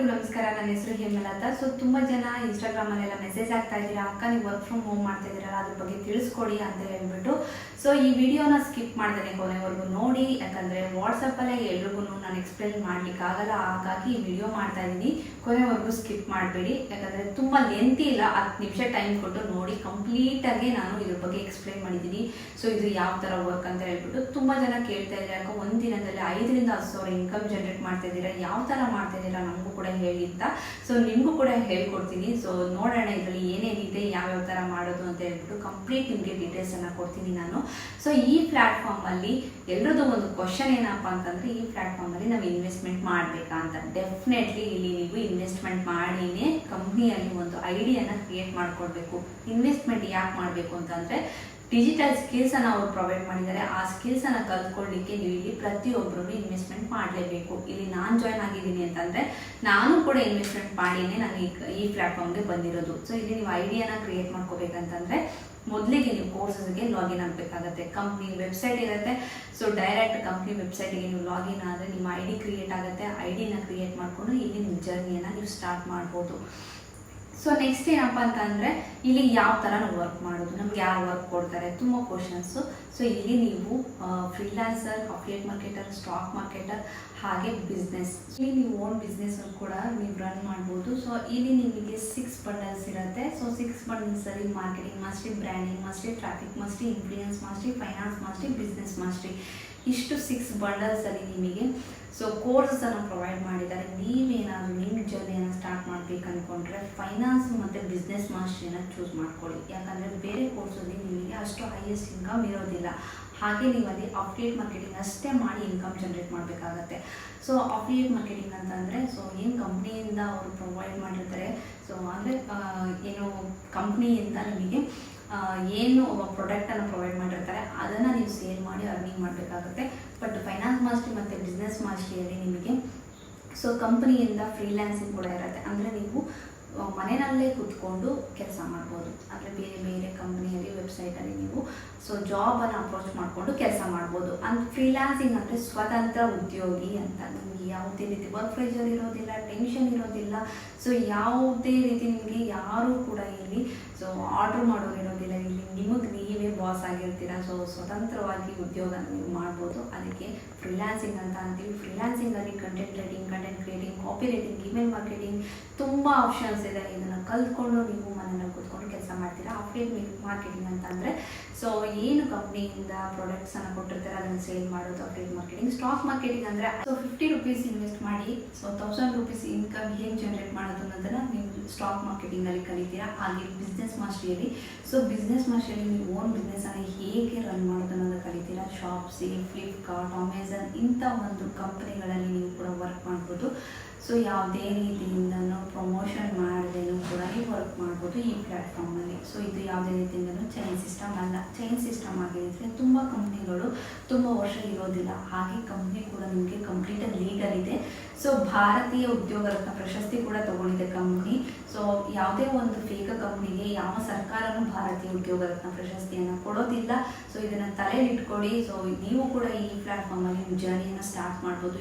ಎಲ್ಲರಿಗೂ ನಮಸ್ಕಾರ. ನನ್ನ ಹೆಸರು ಹೇಮಲತಾ. ಸೊ ತುಂಬ ಜನ ಇನ್ಸ್ಟಾಗ್ರಾಮಲ್ಲೆಲ್ಲ ಮೆಸೇಜ್ ಆಗ್ತಾ ಇದ್ದೀರಾ? ಅಕ್ಕ, ನೀವು ವರ್ಕ್ ಫ್ರಮ್ ಹೋಮ್ ಮಾಡ್ತಾ ಇದ್ದೀರಲ್ಲ, ಅದ್ರ ಬಗ್ಗೆ ತಿಳಿಸ್ಕೊಡಿ ಅಂತ ಹೇಳ್ಬಿಟ್ಟು. ಸೊ ಈ ವಿಡಿಯೋನ ಸ್ಕಿಪ್ ಮಾಡ್ದೇನೆ ಕೊನೆವರೆಗೂ ನೋಡಿ. ಯಾಕಂದರೆ ವಾಟ್ಸಪ್ಪಲ್ಲೇ ಎಲ್ರಿಗೂ ನಾನು ಎಕ್ಸ್ಪ್ಲೇನ್ ಮಾಡ್ಲಿಕ್ಕೆ ಆಗಲ್ಲ. ಹಾಗಾಗಿ ಈ ವಿಡಿಯೋ ಮಾಡ್ತಾ ಇದ್ದೀನಿ. ಕೊನೆವರೆಗೂ ಸ್ಕಿಪ್ ಮಾಡಬೇಡಿ. ಯಾಕಂದರೆ ತುಂಬ ಲೆಂತಿ ಇಲ್ಲ. ಹತ್ತು ನಿಮಿಷ ಟೈಮ್ ಕೊಟ್ಟು ನೋಡಿ. ಕಂಪ್ಲೀಟಾಗಿ ನಾನು ಇದ್ರ ಬಗ್ಗೆ ಎಕ್ಸ್ಪ್ಲೇನ್ ಮಾಡಿದ್ದೀನಿ. ಸೊ ಇದು ಯಾವ ಥರ ವರ್ಕ್ ಅಂತ ಹೇಳ್ಬಿಟ್ಟು ತುಂಬ ಜನ ಕೇಳ್ತಾ ಇದ್ದಾರೆ. ಯಾಕೆ ಒಂದು ದಿನದಲ್ಲಿ ಐದರಿಂದ ಹತ್ತು ಸಾವಿರ ಇನ್ಕಮ್ ಜನರೇಟ್ ಮಾಡ್ತಾ ಇದ್ದೀರಾ? ಯಾವ ಥರ ಮಾಡ್ತಾ ಇದ್ದೀರಾ? ನಮಗೂ ಕೂಡ ಹೇಳಿ ಅಂತ. ಸೊ ನಿಮಗೂ ಕೂಡ ಹೇಳ್ಕೊಡ್ತೀನಿ. ಸೊ ನೋಡೋಣ ಇದರಲ್ಲಿ ಏನೇನಿದೆ ಯಾವ್ಯಾವ ಥರ ಮಾಡೋದು ಅಂತ ಹೇಳ್ಬಿಟ್ಟು ಕಂಪ್ಲೀಟ್ ನಿಮಗೆ ಡೀಟೇಲ್ಸನ್ನು ಕೊಡ್ತೀನಿ ನಾನು. ಸೊ ಈ ಪ್ಲ್ಯಾಟ್ಫಾರ್ಮಲ್ಲಿ ಎಲ್ಲರದ್ದು ಒಂದು ಕ್ವಶನ್ ಏನಪ್ಪ ಅಂತಂದರೆ, ಈ ಪ್ಲ್ಯಾಟ್ಫಾರ್ಮಲ್ಲಿ ನಾವು ಇನ್ವೆಸ್ಟ್ಮೆಂಟ್ ಮಾಡಬೇಕಾ ಅಂತ. ಡೆಫಿನೆಟ್ಲಿ ಇಲ್ಲಿ ನೀವು ಇನ್ವೆಸ್ಟ್ಮೆಂಟ್ ಮಾಡಿನೇ ಕಂಪ್ನಿಯಲ್ಲಿ ಒಂದು ಐಡಿಯಾನ ಕ್ರಿಯೇಟ್ ಮಾಡ್ಕೊಡ್ಬೇಕು. ಇನ್ವೆಸ್ಟ್ಮೆಂಟ್ ಯಾಕೆ ಮಾಡಬೇಕು ಅಂತಂದರೆ ಡಿಜಿಟಲ್ ಸ್ಕಿಲ್ಸ್ ಅನ್ನ ಅವ್ರು ಪ್ರೊವೈಡ್ ಮಾಡಿದ್ದಾರೆ. ಆ ಸ್ಕಿಲ್ಸ್ ಅನ್ನ ಕಲ್ತ್ಕೊಳ್ಳಿಕ್ಕೆ ನೀವು ಇಲ್ಲಿ ಪ್ರತಿಯೊಬ್ಬರು ಇನ್ವೆಸ್ಟ್ಮೆಂಟ್ ಮಾಡಲೇಬೇಕು. ಇಲ್ಲಿ ನಾನು ಜಾಯ್ನ್ ಆಗಿದ್ದೀನಿ ಅಂತಂದ್ರೆ ನಾನು ಕೂಡ ಇನ್ವೆಸ್ಟ್ಮೆಂಟ್ ಮಾಡಿನೇ ನಾನು ಈ ಪ್ಲಾಟ್ಫಾರ್ಮ್ಗೆ ಬಂದಿರೋದು. ಸೊ ಇಲ್ಲಿ ನೀವು ಐಡಿಯಾನ ಕ್ರಿಯೇಟ್ ಮಾಡ್ಕೋಬೇಕಂತಂದ್ರೆ ಮೊದಲಿಗೆ ನೀವು ಕೋರ್ಸಸ್ಗೆ ಲಾಗಿನ್ ಆಗಬೇಕಾಗತ್ತೆ. ಕಂಪ್ನಿ ವೆಬ್ಸೈಟ್ ಇರುತ್ತೆ. ಸೊ ಡೈರೆಕ್ಟ್ ಕಂಪ್ನಿ ವೆಬ್ಸೈಟ್ಗೆ ನೀವು ಲಾಗಿನ್ ಆದರೆ ನಿಮ್ಮ ಐ ಡಿ ಕ್ರಿಯೇಟ್ ಆಗುತ್ತೆ. ಐ ಡಿನ ಕ್ರಿಯೇಟ್ ಮಾಡಿಕೊಂಡು ಇಲ್ಲಿ ನಿಮ್ಮ ಜರ್ನಿಯನ್ನು ನೀವು ಸ್ಟಾರ್ಟ್ ಮಾಡ್ಬೋದು. ಸೊ ನೆಕ್ಸ್ಟ್ ಏನಪ್ಪ ಅಂತಂದರೆ, ಇಲ್ಲಿ ಯಾವ ಥರ ನಾವು ವರ್ಕ್ ಮಾಡೋದು? ನಮ್ಗೆ ಯಾರು ವರ್ಕ್ ಕೊಡ್ತಾರೆ? ತುಂಬ ಕ್ವಶನ್ಸು ಸೊ ಇಲ್ಲಿ ನೀವು freelancer affiliate marketer stock marketer ಹಾಗೆ ಬಿಸ್ನೆಸ್ ಇಲ್ಲಿ ನೀವು ಓನ್ ಬಿಸ್ನೆಸ್ ಕೂಡ ನೀವು ರನ್ ಮಾಡ್ಬೋದು. ಸೊ ಇಲ್ಲಿ ನಿಮಗೆ ಸಿಕ್ಸ್ ಬಂಡಲ್ಸ್ ಇರುತ್ತೆ. So six ಬಂಡಲ್ಸಲ್ಲಿ marketing mastery branding mastery traffic mastery influence mastery finance mastery business mastery ಇಷ್ಟು ಸಿಕ್ಸ್ ಬಂಡಲ್ಸಲ್ಲಿ ನಿಮಗೆ ಸೊ ಕೋರ್ಸನ್ನು ಪ್ರೊವೈಡ್ ಮಾಡಿದ್ದಾರೆ ನೀವೇನಾದರೂ ಮಾಡ್ಬೇಕು ಅಂದ್ಕೊಂಡ್ರೆ ಫೈನಾನ್ಸ್ ಮತ್ತು ಬಿಸ್ನೆಸ್ ಮಾಸ್ಟ್ರಿನ ಚೂಸ್ ಮಾಡ್ಕೊಳ್ಳಿ. ಯಾಕಂದರೆ ಬೇರೆ ಕೋರ್ಸಲ್ಲಿ ನಿಮಗೆ ಅಷ್ಟು ಹೈಯೆಸ್ಟ್ ಇನ್ಕಮ್ ಇರೋದಿಲ್ಲ. ಹಾಗೆ ನೀವು ಅಲ್ಲಿ ಮಾರ್ಕೆಟಿಂಗ್ ಅಷ್ಟೇ ಮಾಡಿ ಇನ್ಕಮ್ ಜನ್ರೇಟ್ ಮಾಡಬೇಕಾಗತ್ತೆ. ಸೊ ಅಫಿಲಿಯೇಟ್ ಮಾರ್ಕೆಟಿಂಗ್ ಅಂತಂದರೆ ಸೊ ಏನು ಕಂಪ್ನಿಯಿಂದ ಅವರು ಪ್ರೊವೈಡ್ ಮಾಡಿರ್ತಾರೆ? ಸೊ ಅಂದರೆ ಏನು ಕಂಪ್ನಿಯಿಂದ ನಿಮಗೆ ಏನು ಪ್ರಾಡಕ್ಟನ್ನು ಪ್ರೊವೈಡ್ ಮಾಡಿರ್ತಾರೆ, ಅದನ್ನು ನೀವು ಸೇಲ್ ಮಾಡಿ ಅರ್ನಿಂಗ್ ಮಾಡಬೇಕಾಗುತ್ತೆ. ಬಟ್ ಫೈನಾನ್ಸ್ ಮಾಸ್ಟ್ರಿ ಮತ್ತು ಬಿಸ್ನೆಸ್ ಮಾಸ್ಟ್ರಿಯಲ್ಲಿ ನಿಮಗೆ ಸೊ ಕಂಪ್ನಿಯಿಂದ ಫ್ರೀಲ್ಯಾನ್ಸಿಂಗ್ ಕೂಡ ಇರುತ್ತೆ. ಅಂದರೆ ನೀವು ಮನೆಯಲ್ಲೇ ಕೂತ್ಕೊಂಡು ಕೆಲಸ ಮಾಡ್ಬೋದು. ಅಂದರೆ ಬೇರೆ ಬೇರೆ ಕಂಪ್ನಿಯಲ್ಲಿ ವೆಬ್ಸೈಟಲ್ಲಿ ನೀವು ಸೊ ಜಾಬನ್ನು ಅಪ್ರೋಚ್ ಮಾಡಿಕೊಂಡು ಕೆಲಸ ಮಾಡ್ಬೋದು. ಅಂದ್ ಫ್ರೀಲ್ಯಾನ್ಸಿಂಗ್ ಅಂದರೆ ಸ್ವತಂತ್ರ ಉದ್ಯೋಗಿ ಅಂತ. ನಿಮಗೆ ಯಾವುದೇ ರೀತಿ ವರ್ಕ್ ಪ್ರೆಷರ್ ಇರೋದಿಲ್ಲ ಟೆನ್ಷನ್ ಇರೋದಿಲ್ಲ. ಸೊ ಯಾವುದೇ ರೀತಿ ನಿಮಗೆ ಯಾರೂ ಕೂಡ ಇಲ್ಲಿ ಸೊ ಆರ್ಡ್ರ್ ಮಾಡೋರು ಇರೋದಿಲ್ಲ ಇಲ್ಲಿ ನಿಮಗೆ ನೀವೇ ಬಾಸ್ ಆಗಿರ್ತೀರ ಸೊ ಸ್ವತಂತ್ರವಾಗಿ ಉದ್ಯೋಗ ನೀವು ಮಾಡ್ಬೋದು. ಅದಕ್ಕೆ ಫ್ರೀಲ್ಯಾನ್ಸಿಂಗ್ ಅಂತ ಅಂತೀವಿ. ಫ್ರೀಲ್ಯಾನ್ಸಿಂಗಲ್ಲಿ content writing content creating copy writing email marketing ತುಂಬ ಆಪ್ಷನ್ಸ್ ಇದೆ. ಇದನ್ನು ಕಲ್ತ್ಕೊಂಡು ನೀವು ಮನೇಲಿ ಕೂತ್ಕೊಂಡು ಕೆಲಸ ಮಾಡ್ತೀರಾ? ಆಫ್ಲೈನ್ ಮಾರ್ಕೆಟಿಂಗ್ ಅಂತ ಅಂದರೆ ಸೊ ಏನು ಕಂಪ್ನಿಯಿಂದ ಪ್ರಾಡಕ್ಟ್ಸನ್ನು ಕೊಟ್ಟಿರ್ತಾರೆ, ಅದನ್ನು ಸೇಲ್ ಮಾಡೋದು ಅಪ್ಡೇಟ್ ಮಾರ್ಕೆಟಿಂಗ್ ಸ್ಟಾಕ್ ಮಾರ್ಕೆಟಿಂಗ್ ಅಂದರೆ ಸೊ ಫಿಫ್ಟಿ ರುಪೀಸ್ ಇನ್ವೆಸ್ಟ್ ಮಾಡಿ ಸೊ ತೌಸಂಡ್ ರುಪೀಸ್ ಇನ್ಕಮ್ ಹೇಗೆ ಜನರೇಟ್ ಮಾಡೋದು ಅನ್ನೋದನ್ನು ನೀವು ಸ್ಟಾಕ್ ಮಾರ್ಕೆಟಿಂಗಲ್ಲಿ ಕಲಿತೀರಾ, ಹಾಗೆ ಬಿಸ್ನೆಸ್ ಮಾಸ್ಟ್ರಿಯಲ್ಲಿ ಸೊ ಬಿಸ್ನೆಸ್ ಮಾಸ್ಟ್ರಿಯಲ್ಲಿ ನೀವು ಓನ್ ಬಿಸ್ನೆಸ್ಸನ್ನು ಹೇಗೆ ರನ್ ಮಾಡೋದು ಅನ್ನೋದು ಕಲಿತೀರಾ ಶಾಪ್ಸಿ ಫ್ಲಿಪ್ಕಾರ್ಟ್ ಅಮೆಝಾನ್ ಇಂಥ ಒಂದು ಕಂಪ್ನಿಗಳಲ್ಲಿ ನೀವು ಕೂಡ ವರ್ಕ್ ಮಾಡ್ಬೋದು. ಸೊ ಯಾವುದೇ ರೀತಿಯಿಂದನೂ ಪ್ರಮೋಷನ್ ಮಾಡದೇನೂ ಕೂಡ ನೀವು ವರ್ಕ್ ಮಾಡ್ಬೋದು ಈ ಪ್ಲ್ಯಾಟ್ಫಾರ್ಮಲ್ಲಿ ಸೊ ಇದು ಯಾವುದೇ ರೀತಿಯಿಂದನೂ ಚೈನ್ ಸಿಸ್ಟಮ್ ಅಲ್ಲ. ಚೈನ್ ಸಿಸ್ಟಮ್ ಆಗಿರುತ್ತೆ. ತುಂಬ ಕಂಪ್ನಿಗಳು ತುಂಬ ವರ್ಷ ಇರೋದಿಲ್ಲ. ಹಾಗೆ ಕಂಪ್ನಿ ಕೂಡ ನಿಮಗೆ ಕಂಪ್ಲೀಟಾಗಿ ಲೀಗಲ್ ಇದೆ. ಸೊ ಭಾರತೀಯ ಉದ್ಯೋಗ ರತ್ನ ಪ್ರಶಸ್ತಿ ಕೂಡ ತಗೊಂಡಿದೆ ಕಂಪ್ನಿ ಸೊ ಯಾವುದೇ ಒಂದು ಫೇಕ ಕಂಪ್ನಿಗೆ ಯಾವ ಸರ್ಕಾರನೂ ಭಾರತೀಯ ಉದ್ಯೋಗ ರತ್ನ ಪ್ರಶಸ್ತಿಯನ್ನು ಕೊಡೋದಿಲ್ಲ. ಸೊ ಇದನ್ನು ತಲೆಯಲ್ಲಿ ಇಟ್ಕೊಳ್ಳಿ. ಸೊ ನೀವು ಕೂಡ ಈ ಪ್ಲ್ಯಾಟ್ಫಾರ್ಮಲ್ಲಿ ನಿಮ್ಮ ಜರ್ನಿಯನ್ನು ಸ್ಟಾರ್ಟ್ ಮಾಡ್ಬೋದು.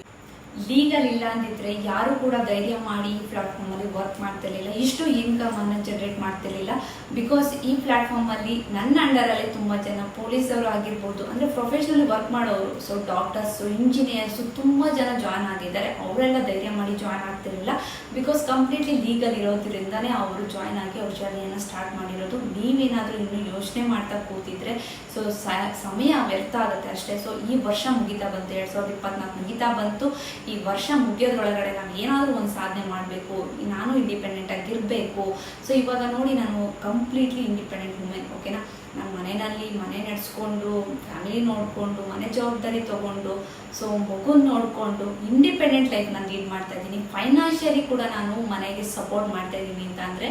ಲೀಗಲ್ ಇಲ್ಲ ಅಂದಿದ್ರೆ ಯಾರು ಕೂಡ ಧೈರ್ಯ ಮಾಡಿ ಈ ಪ್ಲಾಟ್ಫಾರ್ಮಲ್ಲಿ ವರ್ಕ್ ಮಾಡ್ತಿರ್ಲಿಲ್ಲ. ಇಷ್ಟು ಇನ್ಕಮ್ ಇನ್ಕಮನ್ನು ಜನರೇಟ್ ಮಾಡ್ತಿರ್ಲಿಲ್ಲ. ಬಿಕಾಸ್ ಈ ಪ್ಲಾಟ್ಫಾರ್ಮಲ್ಲಿ ನನ್ನ ಅಂಡರಲ್ಲೇ ತುಂಬ ಜನ ಪೊಲೀಸರು ಆಗಿರ್ಬೋದು, ಅಂದರೆ ಪ್ರೊಫೆಷನಲ್ ವರ್ಕ್ ಮಾಡೋರು ಸೊ ಡಾಕ್ಟರ್ಸು ಇಂಜಿನಿಯರ್ಸು ತುಂಬ ಜನ ಜಾಯ್ನ್ ಆಗಿದ್ದಾರೆ. ಅವರೆಲ್ಲ ಧೈರ್ಯ ಮಾಡಿ ಜಾಯ್ನ್ ಆಗ್ತಿರಲಿಲ್ಲ. ಬಿಕಾಸ್ ಕಂಪ್ಲೀಟ್ಲಿ ಲೀಗಲ್ ಇರೋದ್ರಿಂದನೇ ಅವರು ಜಾಯ್ನ್ ಆಗಿ ಅವ್ರ ಜರ್ನಿಯನ್ನು ಸ್ಟಾರ್ಟ್ ಮಾಡಿರೋದು. ನೀವೇನಾದರೂ ಇನ್ನೂ ಯೋಚನೆ ಮಾಡ್ತಾ ಕೂತಿದ್ರೆ ಸೊ, ಸಮಯ ವ್ಯರ್ಥ ಆಗುತ್ತೆ ಅಷ್ಟೇ. ಸೊ ಈ ವರ್ಷ ಮುಗಿತಾ ಬಂತು, ಎರಡು ಸಾವಿರದ ಇಪ್ಪತ್ನಾಲ್ಕು ಮುಗಿತಾ ಬಂತು. ಈ ವರ್ಷ ಮುಗಿಯೋದ್ರೊಳಗಡೆ ನಾನು ಏನಾದರೂ ಒಂದು ಸಾಧನೆ ಮಾಡಬೇಕು, ನಾನು ಇಂಡಿಪೆಂಡೆಂಟ್ ಆಗಿರಬೇಕು. ಸೊ ಇವಾಗ ನೋಡಿ ನಾನು ಕಂಪ್ಲೀಟ್ಲಿ ಇಂಡಿಪೆಂಡೆಂಟ್ ವುಮೆನ್ ಓಕೆನಾ ನಾನು ಮನೆಯಲ್ಲಿ ಮನೆ ನಡೆಸ್ಕೊಂಡು ಫ್ಯಾಮಿಲಿ ನೋಡಿಕೊಂಡು, ಮನೆ ಜವಾಬ್ದಾರಿ ತೊಗೊಂಡು ಸೊ ಮಗುನ ನೋಡಿಕೊಂಡು ಇಂಡಿಪೆಂಡೆಂಟ್ ಲೈಫ್ ನಾನು ಲೀಡ್ ಮಾಡ್ತಾ ಇದ್ದೀನಿ. ಫೈನಾನ್ಷಿಯಲಿ ಕೂಡ ನಾನು ಮನೆಗೆ ಸಪೋರ್ಟ್ ಮಾಡ್ತಾ ಇದ್ದೀನಿ ಅಂತ ಅಂದರೆ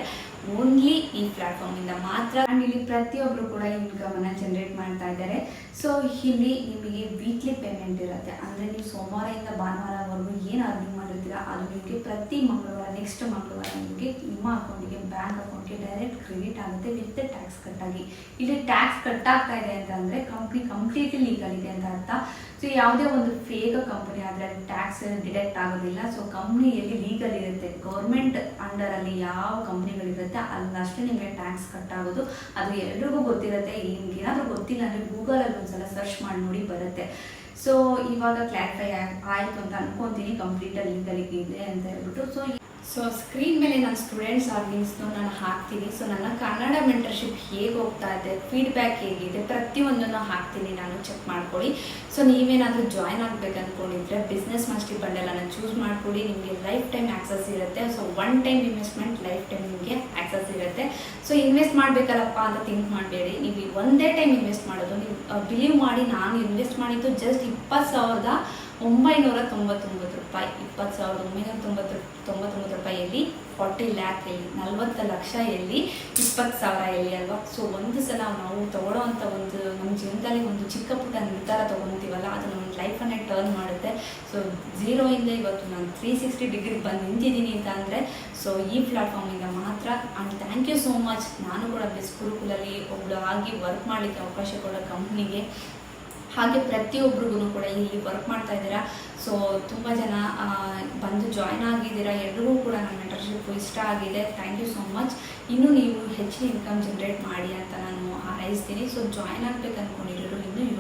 ಓನ್ಲಿ ಈ ಪ್ಲಾಟ್ಫಾರ್ಮಿಂದ ಮಾತ್ರ. ಅಂಡ್ ಇಲ್ಲಿ ಪ್ರತಿಯೊಬ್ಬರು ಕೂಡ ಇನ್ಕಮನ್ನು ಜನರೇಟ್ ಮಾಡ್ತಾ ಇದ್ದಾರೆ. ಸೊ ಇಲ್ಲಿ ನಿಮಗೆ ವೀಕ್ಲಿ ಪೇಮೆಂಟ್ ಇರುತ್ತೆ. ಅಂದರೆ ನೀವು ಸೋಮವಾರದಿಂದ ಭಾನುವಾರವರೆಗೂ ಏನು ಅರ್ನಿಂಗ್ ಮಾಡಿರ್ತೀರಾ, ಅದು ನಿಮಗೆ ಪ್ರತಿ ಮಂಗಳವಾರ ನೆಕ್ಸ್ಟ್ ಮಂಗಳವಾರ ನಿಮಗೆ ನಿಮ್ಮ ಅಕೌಂಟಿಗೆ ಬ್ಯಾಂಕ್ ಅಕೌಂಟ್ಗೆ ಡೈರೆಕ್ಟ್ ಕ್ರೆಡಿಟ್ ಆಗುತ್ತೆ ವಿತ್ ಟ್ಯಾಕ್ಸ್ ಕಟ್ಟಾಗಿ ಇಲ್ಲಿ ಟ್ಯಾಕ್ಸ್ ಕಟ್ ಆಗ್ತಾ ಇದೆ ಅಂತಂದರೆ ಕಂಪ್ನಿ ಕಂಪ್ಲೀಟ್ಲಿ ಲೀಗಲ್ ಇದೆ ಅಂತ ಅರ್ಥ. ಸೊ ಯಾವುದೇ ಒಂದು ಫೇಕ್ ಕಂಪನಿ ಆದರೆ ಟ್ಯಾಕ್ಸ್ ಡಿಡೆಕ್ಟ್ ಆಗೋದಿಲ್ಲ. ಸೊ ಕಂಪ್ನಿಯಲ್ಲಿ ಲೀಗಲ್ ಇರುತ್ತೆ. ಗೌರ್ಮೆಂಟ್ ಅಂಡರಲ್ಲಿ ಯಾವ ಕಂಪ್ನಿಗಳಿರುತ್ತೆ ಅಲ್ಲಷ್ಟೇ ನಿಮಗೆ ಟ್ಯಾಕ್ಸ್ ಕಟ್ ಆಗೋದು. ಅದು ಎಲ್ರಿಗೂ ಗೊತ್ತಿರುತ್ತೆ. ನಿಮ್ಗೆ ಏನಾದರೂ ಗೊತ್ತಿಲ್ಲ ಅಂದರೆ ಗೂಗಲಲ್ಲಿ ಒಂದ್ಸಲ ಸರ್ಚ್ ಮಾಡಿ ನೋಡಿ ಬರುತ್ತೆ. ಸೊ ಇವಾಗ ಕ್ಲಾರಿಫೈ ಆಯಿತು ಅಂತ ಅನ್ಕೊಂತೀನಿ. ಕಂಪ್ಲೀಟಾಗಿ ಲೀಗಲಿಗೆ ಇದೆ ಅಂತ ಹೇಳ್ಬಿಟ್ಟು. ಸೊ ಸೊ ಸ್ಕ್ರೀನ್ ಮೇಲೆ ನನ್ನ ಸ್ಟೂಡೆಂಟ್ಸ್ ಲಿಂಕ್ಸ್ನು ನಾನು ಹಾಕ್ತೀನಿ. ಸೊ ನನ್ನ ಕನ್ನಡ ಮೆಂಟರ್ಶಿಪ್ ಹೇಗೆ ಹೋಗ್ತಾ ಇದೆ ಫೀಡ್ಬ್ಯಾಕ್ ಹೇಗಿದೆ, ಪ್ರತಿಯೊಂದನ್ನು ಹಾಕ್ತೀನಿ ನಾನು ಚೆಕ್ ಮಾಡ್ಕೊಳ್ಳಿ. ಸೊ ನೀವೇನಾದರೂ ಜಾಯ್ನ್ ಆಗ್ಬೇಕು ಅಂದ್ಕೊಂಡಿದ್ರೆ ಬಿಸ್ನೆಸ್ ಮಾಸ್ಟರ್ ಬಂಡಲನ್ನು ಚೂಸ್ ಮಾಡ್ಕೊಳ್ಳಿ. ನಿಮಗೆ ಲೈಫ್ ಟೈಮ್ ಆಕ್ಸಸ್ ಇರುತ್ತೆ. So one time investment life time ನಿಮಗೆ ಆಕ್ಸಸ್ ಇರುತ್ತೆ. ಸೊ ಇನ್ವೆಸ್ಟ್ ಮಾಡಬೇಕಲ್ಲಪ್ಪ ಅಂತ ಥಿಂಕ್ ಮಾಡಬೇಡಿ. ನೀವು ಒಂದೇ ಟೈಮ್ ಇನ್ವೆಸ್ಟ್ ಮಾಡೋದು, ನೀವು ಬಿಲೀವ್ ಮಾಡಿ ನಾನು ಇನ್ವೆಸ್ಟ್ ಮಾಡಿದ್ದು ಜಸ್ಟ್ ಇಪ್ಪತ್ತು ಸಾವಿರದ ಒಂಬೈನೂರ ತೊಂಬತ್ತೊಂಬತ್ತು. ರೂಪಾಯಿ, ಇಪ್ಪತ್ತು ಸಾವಿರದ ಒಂಬೈನೂರ ತೊಂಬತ್ತು, ತೊಂಬತ್ತೊಂಬತ್ತು ರೂಪಾಯಿಯಲ್ಲಿ, ಫಾರ್ಟಿ ಲ್ಯಾಕ್ ಎಲ್ಲಿ ನಲ್ವತ್ತು ಲಕ್ಷ ಎಲ್ಲಿ, ಇಪ್ಪತ್ತು ಸಾವಿರ ಎಲ್ಲಿ ಅಲ್ವಾ? ಸೊ ಒಂದು ಸಲ ನಾವು ತಗೊಳ್ಳೋವಂಥ ಒಂದು, ನಮ್ಮ ಜೀವನದಲ್ಲಿ ಒಂದು ಚಿಕ್ಕ ಪುಟ್ಟ ನಿರ್ಧಾರ ತೊಗೊತೀವಲ್ಲ ಅದು ನಮ್ಮ ಲೈಫನ್ನೇ ಟರ್ನ್ ಮಾಡುತ್ತೆ. ಸೊ ಝೀರೋಯಿಂದ ಇವತ್ತು ನಾನು ತ್ರೀ ಸಿಕ್ಸ್ಟಿ ಡಿಗ್ರಿ ಬಂದು ನಿಂತಿದ್ದೀನಿ ಅಂತ ಅಂದರೆ ಸೊ ಈ ಪ್ಲಾಟ್ಫಾರ್ಮಿಂದ ಮಾತ್ರ. And thank you so much ನಾನು ಕೂಡ ಬೆಸ್ಟ್ ಗುರುಕುಲಲ್ಲಿ ಒಬ್ಬಳು ಆಗಿ ವರ್ಕ್ ಮಾಡಲಿಕ್ಕೆ ಅವಕಾಶ ಕೊಡೋ ಕಂಪ್ನಿಗೆ ಹಾಗೆ ಪ್ರತಿಯೊಬ್ಬರಿಗೂ ಕೂಡ ಇಲ್ಲಿ ವರ್ಕ್ ಮಾಡ್ತಾ ಇದ್ದೀರಾ. ಸೊ ತುಂಬ ಜನ ಬಂದು ಜಾಯ್ನ್ ಆಗಿದ್ದೀರಾ. ಎಲ್ರಿಗೂ ಕೂಡ ನನ್ನ ಮೆಂಟರ್ಶಿಪ್ ಇಷ್ಟ ಆಗಿದೆ. ಥ್ಯಾಂಕ್ ಯು ಸೊ ಮಚ್ ಇನ್ನೂ ನೀವು ಹೆಚ್ಚಿನ ಇನ್ಕಮ್ ಜನ್ರೇಟ್ ಮಾಡಿ ಅಂತ ನಾನು ಹಾರೈಸ್ತೀನಿ ಸೊ ಜಾಯ್ನ್ ಆಗ್ಬೇಕು ಅಂದ್ಕೊಂಡಿರೋರು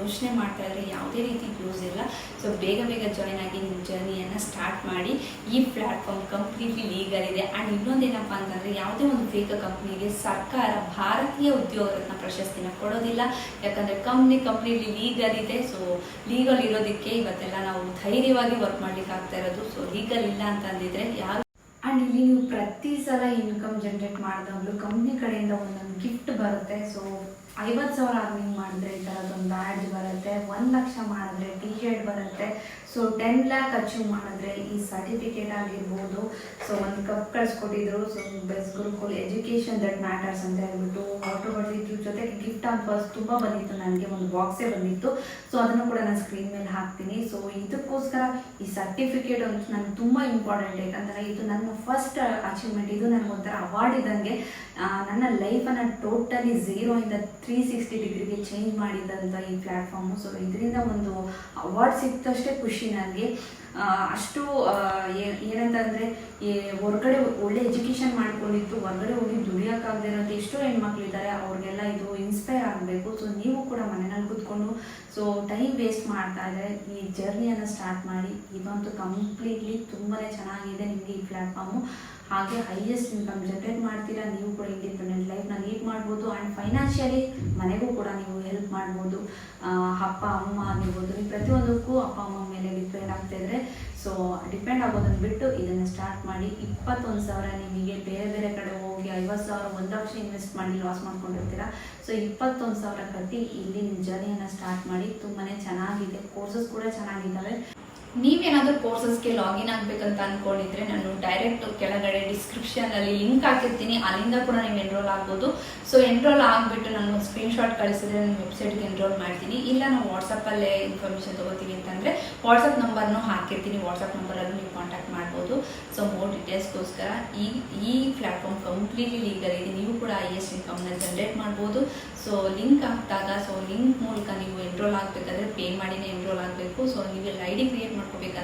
ಯೋಚನೆ ಮಾಡ್ತಾ ಇದ್ರೆ ಯಾವುದೇ ರೀತಿ ಯೂಸ್ ಇಲ್ಲ. ಸೊ ಬೇಗ ಬೇಗ ಜಾಯ್ನ್ ಆಗಿ ನಿಮ್ಮ ಜರ್ನಿಯನ್ನು ಸ್ಟಾರ್ಟ್ ಮಾಡಿ ಈ ಪ್ಲ್ಯಾಟ್ಫಾರ್ಮ್ ಕಂಪ್ಲೀಟ್ಲಿ ಲೀಗಲ್ ಇದೆ. ಆ್ಯಂಡ್ ಇನ್ನೊಂದೇನಪ್ಪ ಅಂತಂದರೆ ಯಾವುದೇ ಒಂದು ಫೇಕ್ ಕಂಪ್ನಿಗೆ ಸರ್ಕಾರ ಭಾರತೀಯ ಉದ್ಯೋಗ ರತ್ನ ಪ್ರಶಸ್ತಿನ ಕೊಡೋದಿಲ್ಲ. ಯಾಕಂದರೆ ಕಂಪ್ನಿ ಕಂಪ್ಲೀಟ್ಲಿ ಲೀಗಲ್ ಇದೆ. ಸೊ ಲೀಗಲ್ ಇರೋದಕ್ಕೆ ಇವತ್ತೆಲ್ಲ ನಾವು ಧೈರ್ಯವಾಗಿ ವರ್ಕ್ ಮಾಡ್ಲಿಕ್ಕೆ ಆಗ್ತಾ ಇರೋದು. ಸೊ ಲೀಗಲ್ ಇಲ್ಲ ಅಂತಂದಿದ್ರೆ ಯಾರು ಆ್ಯಂಡ್ ಇಲ್ಲಿ ನೀವು ಪ್ರತಿ ಸಲ ಇನ್ಕಮ್ ಜನ್ರೇಟ್ ಮಾಡಿದಾಗಲೂ ಕಂಪ್ನಿ ಕಡೆಯಿಂದ ಒಂದೊಂದು ಗಿಫ್ಟ್ ಬರುತ್ತೆ. ಸೊ ಐವತ್ತು ಸಾವಿರ ಅರ್ನಿಂಗ್ ಮಾಡಿದ್ರೆ ಈ ಥರದ್ದೊಂದು ಬ್ಯಾಡ್ಜ್ ಬರುತ್ತೆ, ಒಂದು ಲಕ್ಷ ಮಾಡಿದ್ರೆ ಟಿ ಶರ್ಟ್ ಬರುತ್ತೆ. ಸೊ ಟೆನ್ ಲ್ಯಾಕ್ ಅಚೀವ್ ಮಾಡಿದ್ರೆ ಈ ಸರ್ಟಿಫಿಕೇಟ್ ಆಗಿರ್ಬೋದು. ಸೊ ಒಂದು cup ಕಳಿಸ್ಕೊಟ್ಟಿದ್ರು. So best Gurukul education that matters ಅಂತ ಹೇಳ್ಬಿಟ್ಟು ಆಟೋ ಹೊಡೆದಿದ್ರು. ಜೊತೆಗೆ ಗಿಫ್ಟ್ ಆನ್ ಫಸ್ಟ್ ತುಂಬ ಬಂದಿತ್ತು. ನನಗೆ ಒಂದು ಬಾಕ್ಸೇ ಬಂದಿತ್ತು. ಸೊ ಅದನ್ನು ಕೂಡ ನಾನು ಸ್ಕ್ರೀನ್ ಮೇಲೆ ಹಾಕ್ತೀನಿ. ಸೊ ಇದಕ್ಕೋಸ್ಕರ ಈ ಸರ್ಟಿಫಿಕೇಟ್ ಒಂದು ನನಗೆ ತುಂಬ ಇಂಪಾರ್ಟೆಂಟ್ ಯಾಕಂದರೆ ಇದು ನನ್ನ ಫಸ್ಟ್ ಅಚೀವ್ಮೆಂಟ್ ಇದು ನನಗೊಂಥರ ಅವಾರ್ಡ್ ಇದ್ದಂಗೆ ನನ್ನ ಲೈಫನ್ನು ಟೋಟಲಿ ಝೀರೋಯಿಂದ ತ್ರೀ ಸಿಕ್ಸ್ಟಿ ಡಿಗ್ರಿಗೆ ಚೇಂಜ್ ಮಾಡಿದಂಥ ಈ ಪ್ಲ್ಯಾಟ್ಫಾರ್ಮು ಸೊ ಇದರಿಂದ ಒಂದು ಅವಾರ್ಡ್ ಸಿಕ್ತಷ್ಟೇ ಖುಷಿ ನನಗೆ. ಅಷ್ಟು ಏನಂತಂದರೆ ಹೊರಗಡೆ ಒಳ್ಳೆ ಎಜುಕೇಷನ್ ಮಾಡ್ಕೊಂಡಿತ್ತು ಹೊರಗಡೆ ಹೋಗಿ ದುಡಿಯೋಕ್ಕಾಗದೇ ಇರೋಂಥ ಎಷ್ಟೋ ಹೆಣ್ಮಕ್ಳಿದ್ದಾರೆ ಅವ್ರಿಗೆಲ್ಲ ಇದು ಇನ್ಸ್ಪೈರ್ ಆಗಬೇಕು. ಸೊ ನೀವು ಕೂಡ ಮನೆಯಲ್ಲಿ ಕೂತ್ಕೊಂಡು ಸೊ ಟೈಮ್ ವೇಸ್ಟ್ ಮಾಡ್ತಾ ಇದ್ದಾರೆ ಈ ಜರ್ನಿಯನ್ನು ಸ್ಟಾರ್ಟ್ ಮಾಡಿ. ಇದಂತೂ ಕಂಪ್ಲೀಟ್ಲಿ ತುಂಬಾ ಚೆನ್ನಾಗಿದೆ ನಿಮಗೆ ಈ ಪ್ಲ್ಯಾಟ್ಫಾರ್ಮು ಹಾಗೆ ಹೈಯೆಸ್ಟ್ ಇನ್ಕಮ್ ಜನ್ರೇಟ್ ಮಾಡ್ತೀರಾ, ನೀವು ಕೂಡ ಇಂಡಿಪೆಂಡೆಂಟ್ ಲೈಫ್ನ ಲೀಡ್ ಮಾಡ್ಬೋದು? ಆ್ಯಂಡ್ ಫೈನಾನ್ಷಿಯಲಿ ಮನೆಗೂ ಕೂಡ ನೀವು ಹೆಲ್ಪ್ ಮಾಡ್ಬೋದು. ಅಪ್ಪ, ಅಮ್ಮ ಆಗಿರ್ಬೋದು, ನೀವು ಪ್ರತಿಯೊಂದಕ್ಕೂ ಅಪ್ಪ, ಅಮ್ಮ ಮೇಲೆ ಡಿಪೆಂಡ್ ಆಗ್ತಾ ಇದ್ರೆ ಸೊ ಡಿಪೆಂಡ್ ಆಗೋದನ್ನು ಬಿಟ್ಟು ಇದನ್ನು ಸ್ಟಾರ್ಟ್ ಮಾಡಿ ಇಪ್ಪತ್ತೊಂದು ಸಾವಿರ ನಿಮಗೆ ಬೇರೆ ಬೇರೆ ಕಡೆ ಹೋಗಿ ಐವತ್ತು ಸಾವಿರ, ಒಂದು ಲಕ್ಷ ಇನ್ವೆಸ್ಟ್ ಮಾಡಿ ಲಾಸ್ ಮಾಡ್ಕೊಂಡಿರ್ತೀರಾ? ಸೊ ಇಪ್ಪತ್ತೊಂದು ಸಾವಿರ ಕಟ್ಟಿ ಇಲ್ಲಿ ನಿಮ್ಮ ಜರ್ನಿಯನ್ನು ಸ್ಟಾರ್ಟ್ ಮಾಡಿ ತುಂಬಾ ಚೆನ್ನಾಗಿದೆ. ಕೋರ್ಸಸ್ ಕೂಡ ಚೆನ್ನಾಗಿದ್ದಾವೆ ನೀವೇನಾದರೂ ಕೋರ್ಸಸ್ಗೆ ಲಾಗಿನ್ ಆಗಬೇಕಂತ ಅಂದ್ಕೊಂಡಿದ್ರೆ ನಾನು ಡೈರೆಕ್ಟ್ ಕೆಳಗಡೆ ಡಿಸ್ಕ್ರಿಪ್ಷನಲ್ಲಿ ಲಿಂಕ್ ಹಾಕಿರ್ತೀನಿ. ಅಲ್ಲಿಂದ ಕೂಡ ನೀವು ಎನ್ರೋಲ್ ಆಗ್ಬೋದು. ಸೊ ಎನ್ರೋಲ್ ಆಗಿಬಿಟ್ಟು ನಾನು ಒಂದು ಸ್ಕ್ರೀನ್ಶಾಟ್ ಕಳಿಸಿದ್ರೆ ನಾನು ವೆಬ್ಸೈಟ್ಗೆ ಎನ್ರೋಲ್ ಮಾಡ್ತೀನಿ. ಇಲ್ಲ ನಾವು ವಾಟ್ಸಪ್ಪಲ್ಲೇ ಇನ್ಫಾರ್ಮೇಷನ್ ತೊಗೋತೀನಿ ಅಂತಂದರೆ ವಾಟ್ಸಪ್ ನಂಬರ್ನು ಹಾಕಿರ್ತೀನಿ. ವಾಟ್ಸಪ್ ನಂಬರಲ್ಲೂ ನೀವು ಕಾಂಟ್ಯಾಕ್ಟ್ ಮಾಡ್ಬೋದು. ಸೊ ಮೋರ್ ಡೀಟೇಲ್ಸ್ಗೋಸ್ಕರ ಈ ಈ ಪ್ಲ್ಯಾಟ್ಫಾರ್ಮ್ ಕಂಪ್ಲೀಟ್ಲಿ ಲೀಗಲ್ ಇದೆ. ನೀವು ಕೂಡ ಐ ಎಸ್ ಇನ್ಕಮ್ನ ಜನ್ರೇಟ್ ಮಾಡ್ಬೋದು. ಸೊ ಲಿಂಕ್ ಹಾಕಿದಾಗ ಸೊ ಲಿಂಕ್ ಮೂಲಕ ನೀವು ಎನ್ರೋಲ್ ಆಗಬೇಕಾದ್ರೆ ಪೇ ಮಾಡಿನೇ ಎನ್ರೋಲ್ ಆಗಬೇಕು. ಸೊ ನೀವು ಐ ಡಿ ಕ್ರಿಯೇಟ್ ಮಾಡಿನೇ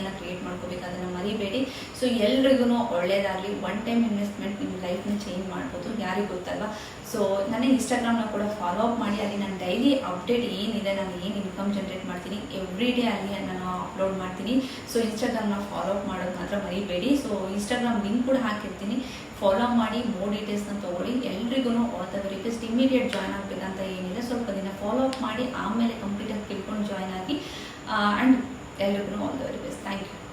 ಐ ಕ್ರಿಯೇಟ್ ಮಾಡ್ಕೋಬೇಕು, ಅದನ್ನು ಮರಿಬೇಡಿ. ಸೊ ಎಲ್ರಿಗೂ ಒಳ್ಳೇದಾಗಲಿ. ಒನ್ ಟೈಮ್ ಇನ್ವೆಸ್ಟ್ಮೆಂಟ್ ನಿಮ್ಮ ಲೈಫ್ನ ಚೇಂಜ್ ಮಾಡ್ಬೋದು. ಯಾರಿಗೂ ಗೊತ್ತಲ್ವಾ? ಸೊ ನನ್ನ ಇನ್ಸ್ಟಾಗ್ರಾಮ್ನ ಕೂಡ ಫಾಲೋ ಅಪ್ ಮಾಡಿ. ಅಲ್ಲಿ ನಾನು ಡೈಲಿ ಅಪ್ಡೇಟ್ ಏನಿದೆ, ನಾನು ಏನು ಇನ್ಕಮ್ ಜನ್ರೇಟ್ ಮಾಡ್ತೀನಿ ಎವ್ರಿ ಡೇ ಅಲ್ಲಿ ನಾನು ಅಪ್ಲೋಡ್ ಮಾಡ್ತೀನಿ. ಸೊ ಇನ್ಸ್ಟಾಗ್ರಾಮ್ನ ಫಾಲೋ ಅಪ್ ಮಾಡೋದು ಮಾತ್ರ ಮರಿಬೇಡಿ. ಸೊ ಇನ್ಸ್ಟಾಗ್ರಾಮ್ ಲಿಂಕ್ ಕೂಡ ಹಾಕಿರ್ತೀನಿ. ಫಾಲೋ ಮಾಡಿ ಮೋರ್ ಡೀಟೇಲ್ಸ್ನ ತೊಗೊಳ್ಳಿ. ಎಲ್ರಿಗೂ all the very immediate join ಆಗಬೇಕಂತ ಏನಿಲ್ಲ. ಸ್ವಲ್ಪ ದಿನ ಫಾಲೋ ಅಪ್ ಮಾಡಿ, ಆಮೇಲೆ ಕಂಪ್ಲೀಟಾಗಿ ತಿಳ್ಕೊಂಡು ಜಾಯ್ನ್ ಆಗಿ ಆ್ಯಂಡ್ ಎಲ್ರಿಗೂ all the very best thank you